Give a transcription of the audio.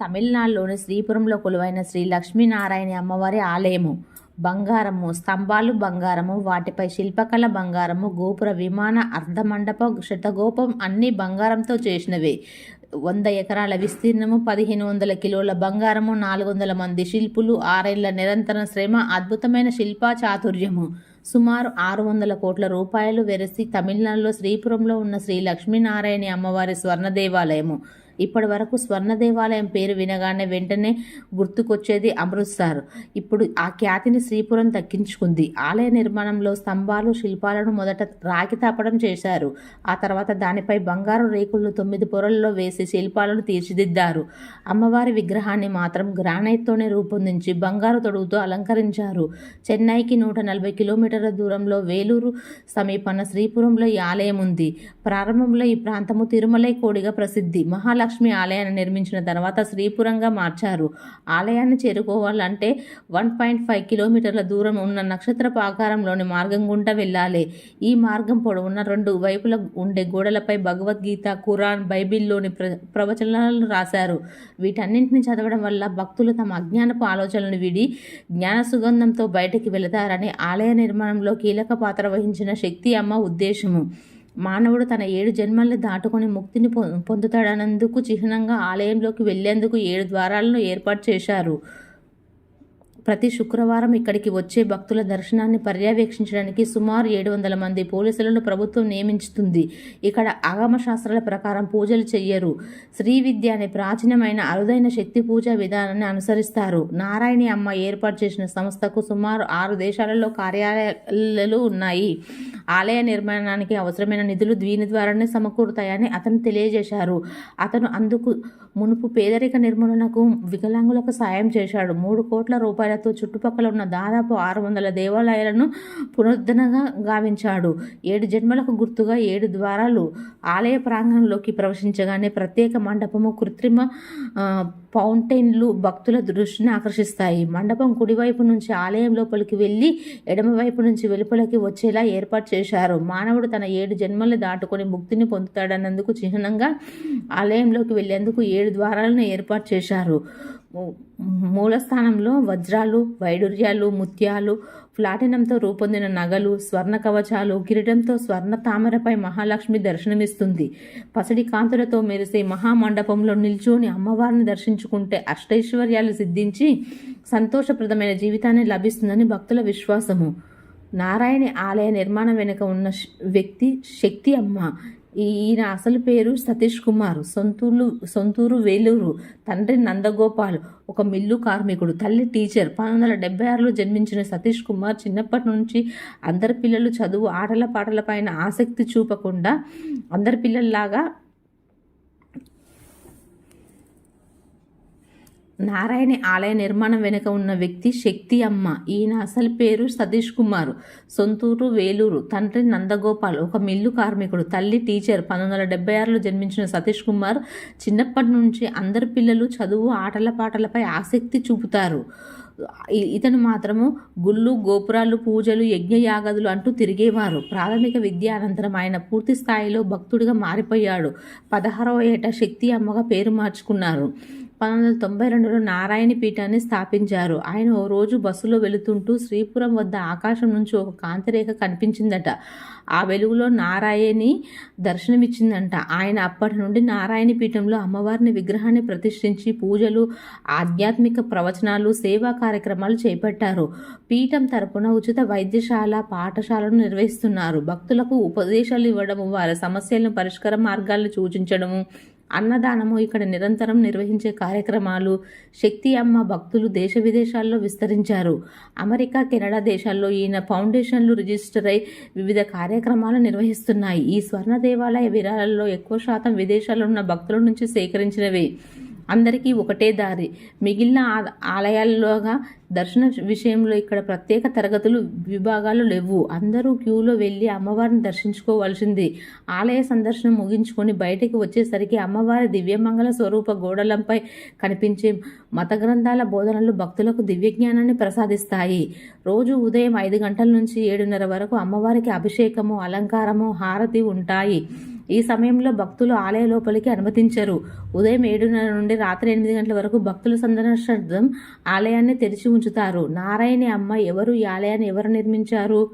తమిళనాడులోని శ్రీపురంలో కొలువైన శ్రీ లక్ష్మీనారాయణ అమ్మవారి ఆలయము. బంగారము స్తంభాలు బంగారము వాటిపై శిల్పకళ బంగారము గోపుర విమాన అర్ధమండప శతగోపం అన్నీ బంగారంతో చేసినవే. వంద ఎకరాల విస్తీర్ణము పదిహేను వందల కిలోల బంగారము నాలుగు వందల మంది శిల్పులు ఆరేళ్ళ నిరంతర శ్రమ అద్భుతమైన శిల్పా చాతుర్యము. సుమారు ఆరు వందల కోట్ల రూపాయలు వెరసి తమిళనాడులో శ్రీపురంలో ఉన్న శ్రీ లక్ష్మీనారాయణ అమ్మవారి స్వర్ణ దేవాలయము ఇప్పటి వరకు స్వర్ణ దేవాలయం పేరు వినగానే వెంటనే గుర్తుకొచ్చేది అమృత్సర్ ఇప్పుడు ఆ ఖ్యాతిని శ్రీపురం దక్కించుకుంది. ఆలయ నిర్మాణంలో స్తంభాలు శిల్పాలను మొదట రాగి తాపడం చేశారు. ఆ తర్వాత దానిపై బంగారు రేకులను తొమ్మిది పొరల్లో వేసి శిల్పాలను తీర్చిదిద్దారు. అమ్మవారి విగ్రహాన్ని మాత్రం గ్రానైట్తోనే రూపొందించి బంగారు తొడుగుతో అలంకరించారు. చెన్నైకి నూట నలభై కిలోమీటర్ల దూరంలో వేలూరు సమీపన శ్రీపురంలో ఈ ఆలయం ఉంది. ప్రారంభంలో ఈ ప్రాంతము తిరుమలై కోడిగా ప్రసిద్ధి. మహాలక్ష్మి ఆలయాన్ని నిర్మించిన తర్వాత శ్రీపురంగా మార్చారు. ఆలయాన్ని చేరుకోవాలంటే వన్ పాయింట్ ఫైవ్ కిలోమీటర్ల దూరం ఉన్న నక్షత్రపు ఆకారంలోని మార్గం గుండా వెళ్ళాలి. ఈ మార్గం పొడవున రెండు వైపుల ఉండే గోడలపై భగవద్గీత ఖురాన్ బైబిల్లోని ప్ర ప్రవచనాలను రాశారు. వీటన్నింటిని చదవడం వల్ల భక్తులు తమ అజ్ఞానపు ఆలోచనలను విడి జ్ఞాన సుగంధంతో బయటికి వెళతారని ఆలయ నిర్మాణంలో కీలక పాత్ర వహించిన శక్తి అమ్మ ఉద్దేశము. మానవుడు తన ఏడు జన్మల్ని దాటుకొని ముక్తిని పొందుతాడనందుకు పొందుతాడన్నందుకు చిహ్నంగా ఆలయంలోకి వెళ్ళేందుకు ఏడు ద్వారాలను ఏర్పాటు చేశారు. ప్రతి శుక్రవారం ఇక్కడికి వచ్చే భక్తుల దర్శనాన్ని పర్యవేక్షించడానికి సుమారు ఏడు వందల మంది పోలీసులను ప్రభుత్వం నియమించుతుంది. ఇక్కడ ఆగమ శాస్త్రాల ప్రకారం పూజలు చెయ్యరు. శ్రీ విద్య అనే ప్రాచీనమైన అరుదైన శక్తి పూజా విధానాన్ని అనుసరిస్తారు. నారాయణి అమ్మ ఏర్పాటు చేసిన సంస్థకు సుమారు ఆరు దేశాలలో కార్యాలయాలు ఉన్నాయి. ఆలయ నిర్మాణానికి అవసరమైన నిధులు దీని ద్వారానే సమకూరుతాయని అతను తెలియజేశారు. అతను అందుకు మునుపు పేదరిక నిర్మూలనకు వికలాంగులకు సాయం చేశాడు. మూడు కోట్ల రూపాయలతో చుట్టుపక్కల ఉన్న దాదాపు ఆరు వందల దేవాలయాలను పునరుద్ధరణగా గావించాడు. ఏడు జన్మలకు గుర్తుగా ఏడు ద్వారాలు ఆలయ ప్రాంగణంలోకి ప్రవేశించగానే ప్రత్యేక మండపము కృత్రిమ ఫౌంటైన్లు భక్తుల దృష్టిని ఆకర్షిస్తాయి. మండపం కుడివైపు నుంచి ఆలయం లోపలికి వెళ్ళి ఎడమవైపు నుంచి వెలుపలకి వచ్చేలా ఏర్పాటు చేశారు. మానవుడు తన ఏడు జన్మలు దాటుకొని ముక్తిని పొందుతాడన్నందుకు చిహ్నంగా ఆలయంలోకి వెళ్ళేందుకు ఏడు ద్వారాలను ఏర్పాటు చేశారు. మూలస్థానంలో వజ్రాలు వైడూర్యాలు ముత్యాలు ప్లాటినంతో రూపొందిన నగలు స్వర్ణ కవచాలు కిరీటంతో స్వర్ణ తామరపై మహాలక్ష్మి దర్శనమిస్తుంది. పసడి కాంతులతో మెరిసే మహామండపంలో నిల్చొని అమ్మవారిని దర్శించుకుంటే అష్టైశ్వర్యాలు సిద్ధించి సంతోషప్రదమైన జీవితాన్ని లభిస్తుందని భక్తుల విశ్వాసము. నారాయణి ఆలయ నిర్మాణం వెనుక ఉన్న వ్యక్తి శక్తి అమ్మ. ఈయన అసలు పేరు సతీష్ కుమార్ సొంతూరు సొంతూరు వేలూరు. తండ్రి నందగోపాల్ ఒక మిల్లు కార్మికుడు. తల్లి టీచర్. పంతొమ్మిది వందల డెబ్బై ఆరులో జన్మించిన సతీష్ కుమార్ చిన్నప్పటి నుంచి అందరి పిల్లలు చదువు ఆటల పాటల పైన ఆసక్తి చూపకుండా అందరి పిల్లల్లాగా నారాయణి ఆలయ నిర్మాణం వెనుక ఉన్న వ్యక్తి శక్తి అమ్మ ఈయన అసలు పేరు సతీష్ కుమార్. సొంతూరు వేలూరు. తండ్రి నందగోపాల్. ఒక మిల్లు కార్మికుడు. తల్లి టీచర్. పంతొమ్మిది వందల డెబ్బై ఆరులో జన్మించిన సతీష్ కుమార్ చిన్నప్పటి నుంచి అందరి పిల్లలు చదువు ఆటల పాటలపై ఆసక్తి చూపుతారు. ఇతను మాత్రము గుళ్ళు గోపురాలు పూజలు యజ్ఞయాగదులు అంటూ తిరిగేవారు. ప్రాథమిక విద్య అనంతరం ఆయన పూర్తి స్థాయిలో భక్తుడిగా మారిపోయాడు. పదహారవ ఏట శక్తి అమ్మగా పేరు మార్చుకున్నారు. పంతొమ్మిది వందల తొంభై రెండులో నారాయణ పీఠాన్ని స్థాపించారు. ఆయన ఓ రోజు బస్సులో వెళుతుంటూ శ్రీపురం వద్ద ఆకాశం నుంచి ఒక కాంతిరేఖ కనిపించిందట. ఆ వెలుగులో నారాయణి దర్శనమిచ్చిందంట. ఆయన అప్పటి నుండి నారాయణ పీఠంలో అమ్మవారిని విగ్రహాన్ని ప్రతిష్ఠించి పూజలు ఆధ్యాత్మిక ప్రవచనాలు సేవా కార్యక్రమాలు చేపట్టారు. పీఠం తరపున ఉచిత వైద్యశాల పాఠశాలను నిర్వహిస్తున్నారు. భక్తులకు ఉపదేశాలు ఇవ్వడము వారి సమస్యలను పరిష్కార మార్గాలను సూచించడము అన్నదానము ఇక్కడ నిరంతరం నిర్వహించే కార్యక్రమాలు శక్తి అమ్మ భక్తులు దేశ విదేశాల్లో విస్తరించారు. అమెరికా కెనడా దేశాల్లో ఈయన ఫౌండేషన్లు రిజిస్టర్ అయి వివిధ కార్యక్రమాలు నిర్వహిస్తున్నాయి. ఈ స్వర్ణ దేవాలయ విరాళాల్లో ఎక్కువ శాతం విదేశాల్లో ఉన్న భక్తుల నుంచి సేకరించినవి. అందరికీ ఒకటే దారి. మిగిలిన ఆ- ఆలయాల్లోగా దర్శన విషయంలో ఇక్కడ ప్రత్యేక తరగతులు విభాగాలు లేవు. అందరూ క్యూలో వెళ్ళి అమ్మవారిని దర్శించుకోవాల్సింది. ఆలయ సందర్శనం ముగించుకొని బయటకు వచ్చేసరికి అమ్మవారి దివ్యమంగళ స్వరూప గోడలంపై కనిపించే మత గ్రంథాల బోధనలు భక్తులకు దివ్యజ్ఞానాన్ని ప్రసాదిస్తాయి. రోజు ఉదయం ఐదు గంటల నుంచి ఏడున్నర వరకు అమ్మవారికి అభిషేకము అలంకారము హారతి ఉంటాయి. ఈ సమయంలో భక్తులు ఆలయ లోపలికి అనుమతించరు. ఉదయం ఏడున్నర నుండి రాత్రి ఎనిమిది గంటల వరకు భక్తుల సందర్శనార్థం ఆలయాన్ని తెరిచి ఉంచుతారు. నారాయణి అమ్మ ఎవరు? ఈ ఆలయాన్ని ఎవరు నిర్మించారు?